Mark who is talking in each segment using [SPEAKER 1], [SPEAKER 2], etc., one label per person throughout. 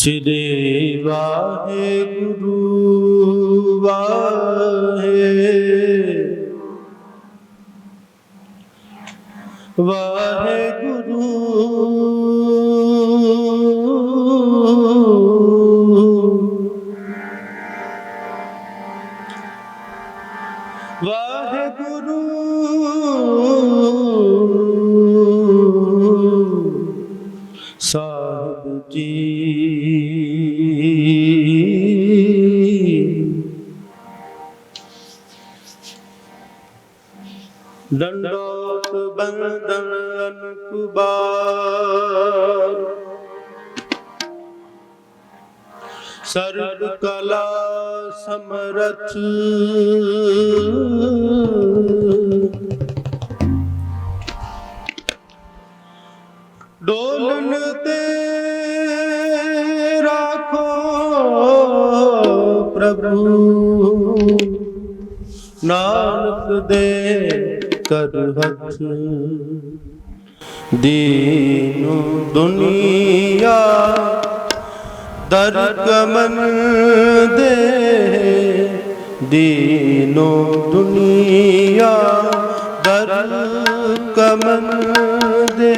[SPEAKER 1] ਸ੍ਰੀ ਵਾਹਿਗੁਰੂ ਵਾਹੇ ਵਾਹਿਗੁਰੂ। ਵਾਹਿਗੁਰੂ। ਸਾਹਿਬ ਜੀ। ਸਰਬ ਕਲਾ ਸਮਰਥ। ਡੋਲਨ ਤੇ ਰਾਖੋ ਪ੍ਰਭੂ। ਨਾਨਕ ਦੇ ਕਰ ਹੱਥ ਦੀਨੁ ਦੁਨੀਆ ਦਰ ਕਮਨ ਦੇ ਦੀਨੋ ਦੁਨੀਆ ਦਰ ਕਮਨ ਦੇ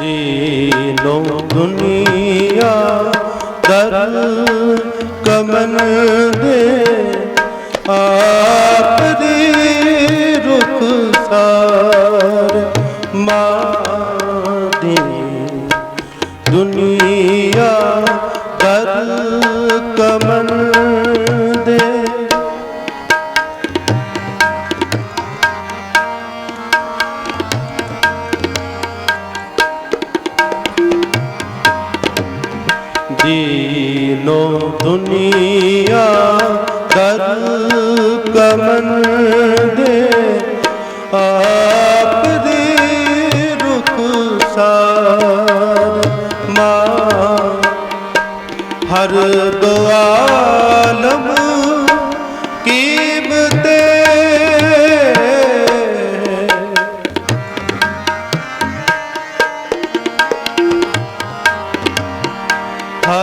[SPEAKER 1] ਦੀਨੋ ਦੁਨੀਆ ਦਰ ਕਮਨ ਸਾਰ ਮਾਦੀ ਦੁਨੀਆ ਦਰ ਕਮਨ ਦੇ। ਦੀਨੋ ਦੁਨੀਆ ਦਰ ਕਮਨ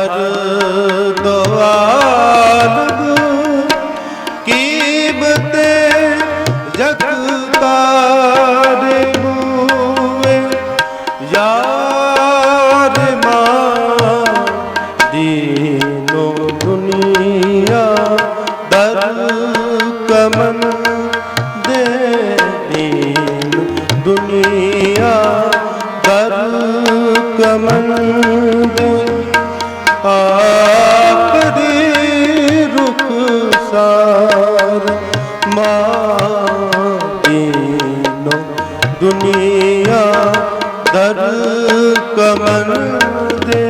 [SPEAKER 1] ਹਰ ਦੁਆਲਮ ਕੀਮਤੇ ਜਗ ਕਾਰੇ ਯਾਰ ਮਾਂ ਦੀਨੋ ਦੁਨੀਆ ਦਰ ਕਮਨ ਦੇ ਦੀਨ ਦੁਨੀਆ ਦਰ ਕਮਨ ਦੇ ਆਪ ਦੀ ਰੁਖ ਸਾਰ ਮਾਦੀਨੋ ਦੁਨੀਆ ਦਰ ਕਮਨ ਦੇ।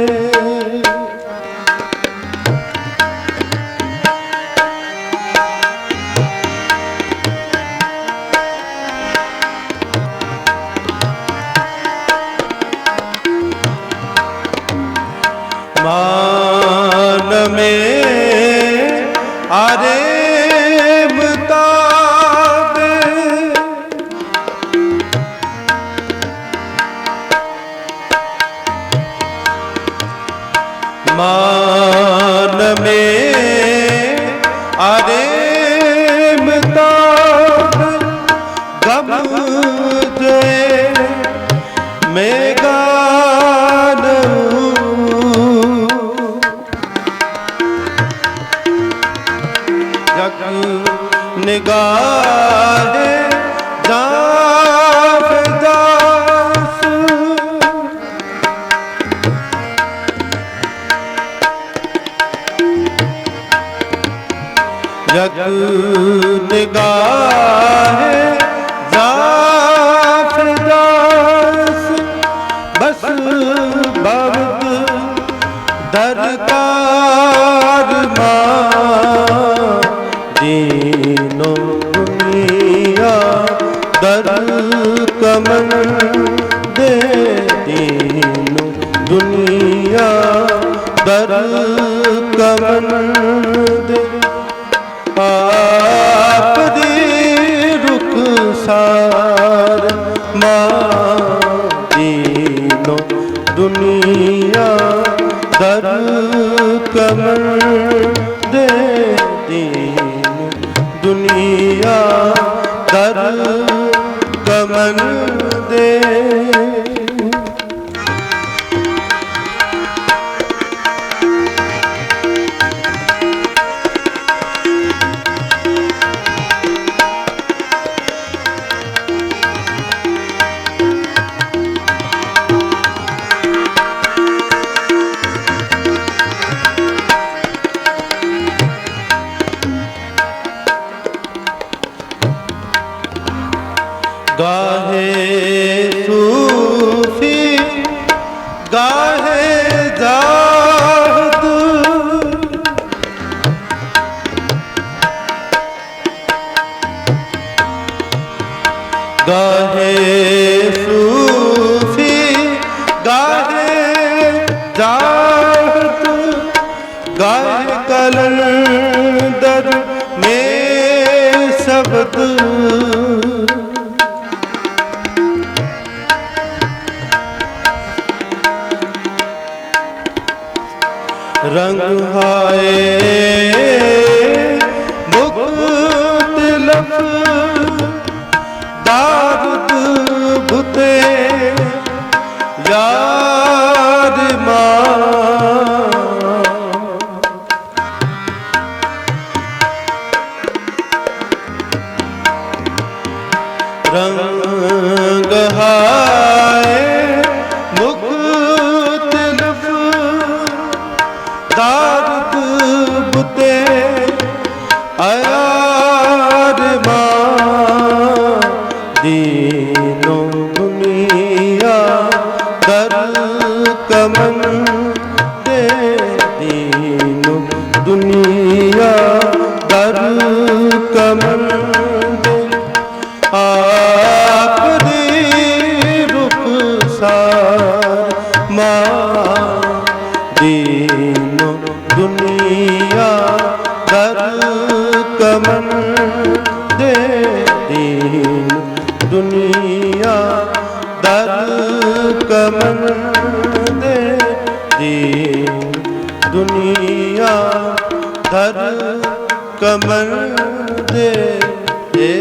[SPEAKER 1] ਮਾਨ ਮਾਨ ਮੇ ਆਰੇ ਮਤਾਬੇ ਗਮ ਜਏ ਮੈਂ ਗਾਨੂ ਜਗ ਨਿਗਾਹੇ ਜਗ ਨਿਗਾਹੇ ਜਾਫ ਦਾਸ ਬਸ ਭਗਤ ਦਰਕਾਰ ਮਾ ਦੀਨੋ ਦੁਨੀਆ ਦਰ ਕਮਨ ਦੇ ਦੀਨੋ ਦੁਨੀਆ ਦਰ ਕਮਨ ਦੁਨੀਆ ਦਰ ਕਮਨ ਗਾਹੇ ਸੂਫੀ ਗਾਹੇ ਜ਼ਾਹਦ। ਗਾਹੇ ਸੂਫੀ ਗਾਹੇ ਜ਼ਾਹਦ। ਗਾਹੇ ਕਲੰਦਰ ਮੇ ਸ਼ਬਦ ਰੰਗ ਹਾਏ। ਮੁਕਤ ਲਫ ਦਾਰਦ ਬੁਤੇ ਯਾਰ ਮਾਂ। ਰੰਗ ਹਾਏ ਦੀਨੋ ਦਰ ਕਮਨ ਦੇ ਦੀਨ ਦੁਨੀਆ ਦਰ ਕਮਨ ਦੇ ਏ